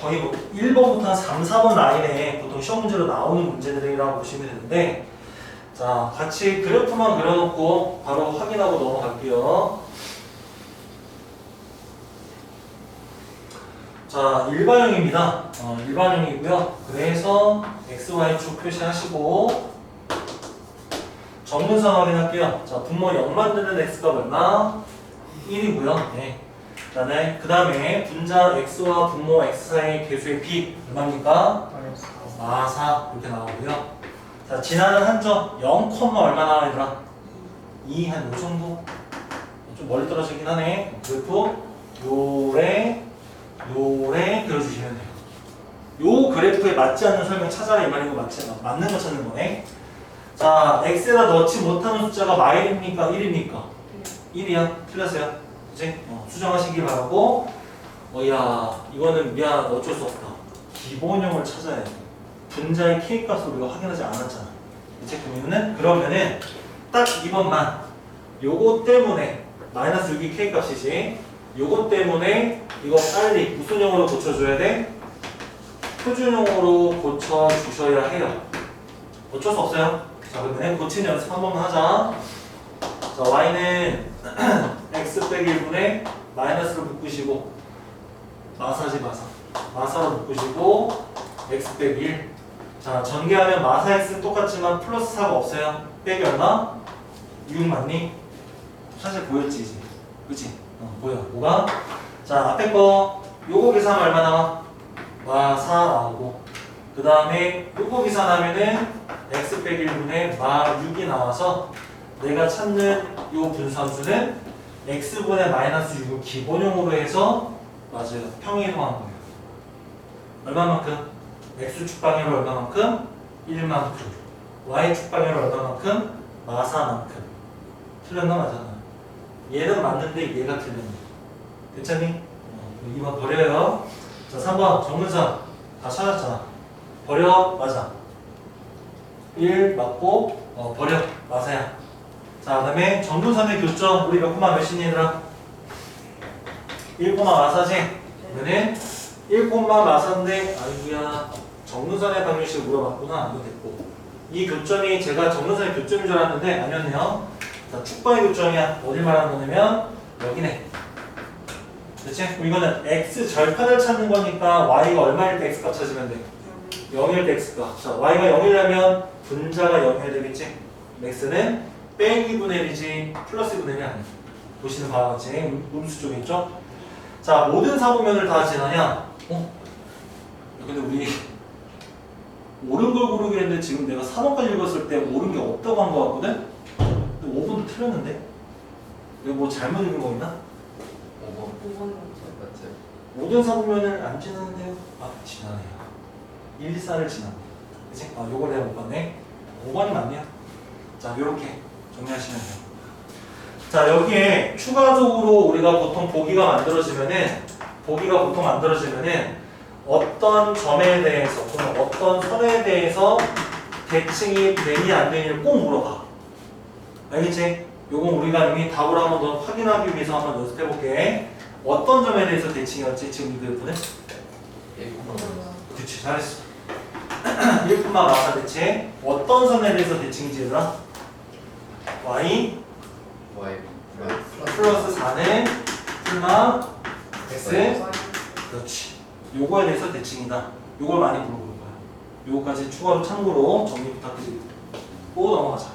거의 뭐 1번부터 한 3, 4번 라인에 보통 시험 문제로 나오는 문제들이라고 보시면 되는데 자 같이 그래프만 그려놓고 바로 확인하고 넘어갈게요. 자 일반형입니다. 어, 일반형이고요. 그래서 x, y축 표시하시고 정문상 확인할게요. 자 분모 0 만드는 x가 얼마? 1이고요. 네. 그다음에 그 다음에 분자 x와 분모 x 사이의 개수의 비 얼마입니까? 아, 4 이렇게 나오고요. 자 지나는 한 점 0, 얼마 나와 얘들아? 2 한 요 정도? 좀 멀리 떨어지긴 하네. 그래프 요래 요래 그려주시면 돼요. 요 그래프에 맞지 않는 설명 찾아라 이 말인 거 맞지? 맞는 거 찾는 거네. 자 x에다 넣지 못하는 숫자가 마일입니까? 1입니까? 1이야. 틀렸어요. 그치? 어, 수정하시기 바라고 어야 이거는 미안 어쩔 수 없다. 기본형을 찾아야 돼. 분자의 k 값을 우리가 확인하지 않았잖아. 그치? 그러면은 그러면은 딱 2번만 요거 때문에 마이너스 6이 k 값이지 요거 때문에 이거 빨리 무슨 형으로 고쳐줘야 돼? 표준형으로 고쳐주셔야 해요. 어쩔 수 없어요. 자 그러면 고친 연습 한 번만 하자. 자 y는 x 빼기 1분의 마이너스를 묶으시고 마사지 마사 마사로 묶으시고 x 빼기 1. 자 전개하면 마사 x는 똑같지만 플러스 4가 없어요. 빼기 얼마? 6 맞니? 사실 보였지 이제. 그치? 어, 보여. 뭐가? 자 앞에 거 요거 계산하면 얼마 나와? 마4 나오고 그 다음에 요거 계산하면은 x 빼기 1분의 마 6이 나와서 내가 찾는 요 분산수는 x분의 마이너스 6을 기본형으로 해서 맞아요. 평이동한 거예요. 얼마만큼? x축 방향으로 얼마만큼? 1만큼. y축 방향으로 얼마만큼? 마사만큼. 틀렸나 맞았나? 얘는 맞는데 얘가 틀렸네. 괜찮니? 어, 2번 버려요. 자, 3번 정문선 다 찾았잖아. 버려 맞아. 1 맞고 어, 버려 마사야. 자, 그 다음에 정분선의 교점 우리 몇 콤마 몇이니 얘들아? 1 콤마 마사지. 그러면은 1 콤마 마사인데 아이고야 정분선의 방정식 물어봤구나. 이거 됐고 이 교점이 제가 정분선의 교점인 줄 알았는데 아니었네요. 자, 축방의 교점이야. 어딜 말하는 거냐면 여기네. 그렇지? 그럼 이거는 x 절편을 찾는 거니까 y가 얼마일 때 x 값 찾으면 돼? 0일 때 x 값. 자, y가 0이라면 분자가 0이어야 되겠지? x는 빼기 분의 1이지 플러스 분의 1이 아니야. 보시는 바와 같이 음- 음수 쪽에 있죠? 자, 모든 사분면을 다 지나냐? 어? 근데 우리 옳은 걸 고르기로 했는데 지금 내가 3번까지 읽었을 때 옳은 게 없다고 한 거 같거든? 근데 5번도 틀렸는데? 이거 뭐 잘못 읽은 거 있나? 5번 맞지? 모든 사분면을 안 지나는데요? 아, 지나네요. 1, 2, 4를 지나네. 그치? 아, 요걸 내가 못 봤네. 5번이 맞네요. 자, 요렇게 정리하시면 돼요. 자, 여기에 추가적으로 우리가 보통 보기가 만들어지면은, 보기가 보통 만들어지면은, 어떤 점에 대해서, 또는 어떤 선에 대해서 대칭이 되니 안 되니를 꼭 물어봐. 알겠지? 요건 우리가 이미 답을 한번 더 확인하기 위해서 한번 연습해 볼게. 어떤 점에 대해서 대칭이었지? 지금 이 그래프는? 1 그치 잘했어 1분만 마사 대칭 어떤 선에 대해서 대칭이지 얘들아? Y Y 플러스 4는 풀마 x. 그렇지. 요거에 대해서 대칭이다. 요걸 많이 물어볼 거야. 요거까지 추가로 참고로 정리 부탁드리고 넘어가자